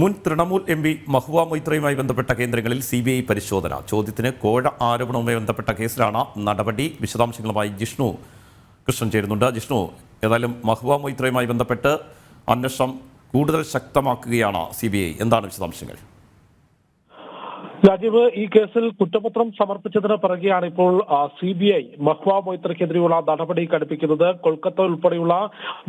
മുൻ Trinamool M P Mahua മൊയ്ത്രയുമായി ബന്ധപ്പെട്ട കേന്ദ്രങ്ങളിൽ സി ബി ഐ പരിശോധന. ചോദ്യത്തിന് കോഴ ആരോപണവുമായി ബന്ധപ്പെട്ട കേസിലാണ് നടപടി. വിശദാംശങ്ങളുമായി ജിഷ്ണു കൃഷ്ണൻ ചേരുന്നുണ്ട്. ജിഷ്ണു ഏതായാലും മഹുവ മൊയ്ത്രയുമായി ബന്ധപ്പെട്ട് അന്വേഷണം കൂടുതൽ ശക്തമാക്കുകയാണ് സി എന്താണ് വിശദാംശങ്ങൾ? രാജീവ് ഈ കേസിൽ കുറ്റപത്രം സമർപ്പിച്ചതിന് പിറകെയാണ് ഇപ്പോൾ സി ബി ഐ മഹ്വ മൊയ്ത്രയ്ക്കെതിരെയുള്ള നടപടി കടുപ്പിക്കുന്നത്. കൊൽക്കത്ത ഉൾപ്പെടെയുള്ള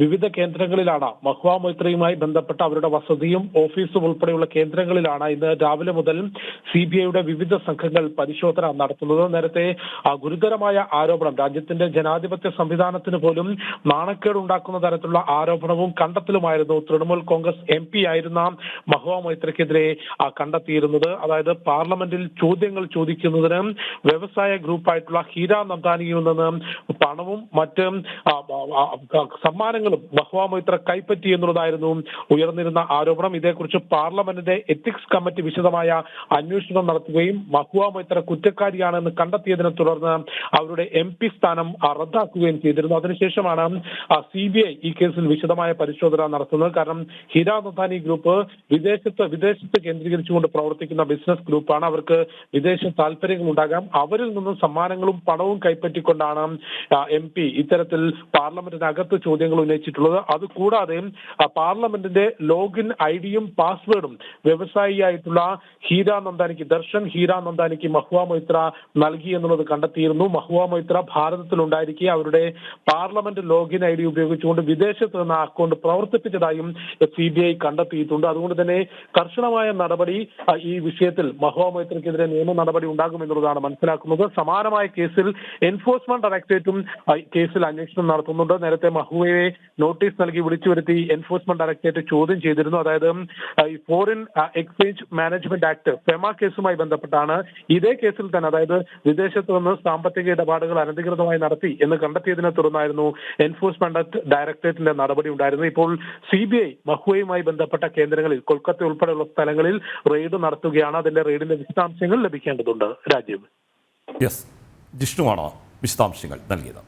വിവിധ കേന്ദ്രങ്ങളിലാണ് മഹ്വ മൊയ്ത്രയുമായി ബന്ധപ്പെട്ട അവരുടെ വസതിയും ഓഫീസും ഉൾപ്പെടെയുള്ള കേന്ദ്രങ്ങളിലാണ് ഇന്ന് രാവിലെ മുതൽ സി ബി ഐയുടെ വിവിധ സംഘങ്ങൾ പരിശോധന നടത്തുന്നത്. നേരത്തെ ഗുരുതരമായ ആരോപണം രാജ്യത്തിന്റെ ജനാധിപത്യ സംവിധാനത്തിന് പോലും നാണക്കേട് ഉണ്ടാക്കുന്ന തരത്തിലുള്ള ആരോപണവും കണ്ടെത്തലുമായിരുന്നു. തൃണമൂൽ കോൺഗ്രസ് എം പി ആയിരുന്ന മഹ്വ മൊയ്ത്രയ്ക്കെതിരെ കണ്ടെത്തിയിരുന്നത്. അതായത് പാർലമെന്റിൽ ചോദ്യങ്ങൾ ചോദിക്കുന്നതിന് വ്യവസായ ഗ്രൂപ്പായിട്ടുള്ള ഹീര നന്ദാനിയിൽ നിന്ന് പണവും മറ്റ് സമ്മാനങ്ങളും മഹുവ മൊയ്ത്ര കൈപ്പറ്റി എന്നുള്ളതായിരുന്നു ഉയർന്നിരുന്ന ആരോപണം. ഇതേക്കുറിച്ച് പാർലമെന്റിന്റെ എത്തിക്സ് കമ്മിറ്റി വിശദമായ അന്വേഷണം നടത്തുകയും മഹുവ കുറ്റക്കാരിയാണെന്ന് കണ്ടെത്തിയതിനെ തുടർന്ന് അവരുടെ എം പി സ്ഥാനം റദ്ദാക്കുകയും ചെയ്തിരുന്നു. അതിനുശേഷമാണ് സി ബി ഐ ഈ കേസിൽ വിശദമായ പരിശോധന നടത്തുന്നത്. കാരണം ഹീര നന്ദാനി ഗ്രൂപ്പ് വിദേശത്ത് വിദേശത്ത് കേന്ദ്രീകരിച്ചുകൊണ്ട് പ്രവർത്തിക്കുന്ന ബിസിനസ് ഗ്രൂപ്പാണ് അവർക്ക് വിദേശ താല്പര്യങ്ങൾ ഉണ്ടാകാം. അവരിൽ നിന്നും സമ്മാനങ്ങളും പണവും കൈപ്പറ്റിക്കൊണ്ടാണ് എം പി ഇത്തരത്തിൽ പാർലമെന്റിനകത്ത് ചോദ്യങ്ങൾ ഉന്നയിച്ചിട്ടുള്ളത്. അതുകൂടാതെ പാർലമെന്റിന്റെ ലോഗിൻ ഐ ഡിയും പാസ്വേഡും വ്യവസായിയായിട്ടുള്ള ഹീര നന്ദാനിക്ക് ദർശൻ ഹീര നന്ദാനിക്ക് മഹുവ മൊയ്ത്ര നൽകി എന്നുള്ളത് കണ്ടെത്തിയിരുന്നു. മഹുവ മൊയ്ത്ര ഭാരതത്തിൽ ഉണ്ടായിരിക്കെ അവരുടെ പാർലമെന്റ് ലോഗിൻ ഐ ഡി ഉപയോഗിച്ചുകൊണ്ട് വിദേശത്ത് നിന്ന് അക്കൗണ്ട് പ്രവർത്തിപ്പിച്ചതായും സി ബി ഐ കണ്ടെത്തിയിട്ടുണ്ട്. അതുകൊണ്ട് തന്നെ കർശനമായ നടപടി ഈ വിഷയത്തിൽ മഹുവ മൊയ്ത്രയ്ക്കെതിരെ നിയമ നടപടി ഉണ്ടാകുമെന്നുള്ളതാണ് മനസ്സിലാക്കുന്നത്. സമാനമായ കേസിൽ എൻഫോഴ്സ്മെന്റ് ഡയറക്ടറേറ്റും കേസിൽ അന്വേഷണം നടത്തുന്നുണ്ട്. നേരത്തെ മഹുവയെ നോട്ടീസ് നൽകി വിളിച്ചു വരുത്തി എൻഫോഴ്സ്മെന്റ് ഡയറക്ടറേറ്റ് ചോദ്യം ചെയ്തിരുന്നു. അതായത് ഈ foreign exchange management act FEMA കേസുമായി ബന്ധപ്പെട്ടാണ് ഇതേ കേസിൽ തന്നെ അതായത് വിദേശത്ത് നിന്ന് സാമ്പത്തിക ഇടപാടുകൾ അനധികൃതമായി നടത്തി എന്ന് കണ്ടെത്തിയതിനെ തുടർന്നായിരുന്നു എൻഫോഴ്സ്മെന്റ് ഡയറക്ടറേറ്റിന്റെ നടപടി ഉണ്ടായിരുന്നത്. ഇപ്പോൾ സി ബി ഐ മഹുവയുമായി ബന്ധപ്പെട്ട കേന്ദ്രങ്ങളിൽ കൊൽക്കത്ത ഉൾപ്പെടെയുള്ള സ്ഥലങ്ങളിൽ റെയ്ഡ് നടത്തുകയാണ്. അതിന്റെ റെയ്ഡിന്റെ വിശദാംശങ്ങൾ ലഭിക്കേണ്ടതുണ്ട് രാജീവ് യെസ് ജിഷ്ണുവാണ് വിശദാംശങ്ങൾ നൽകിയത്.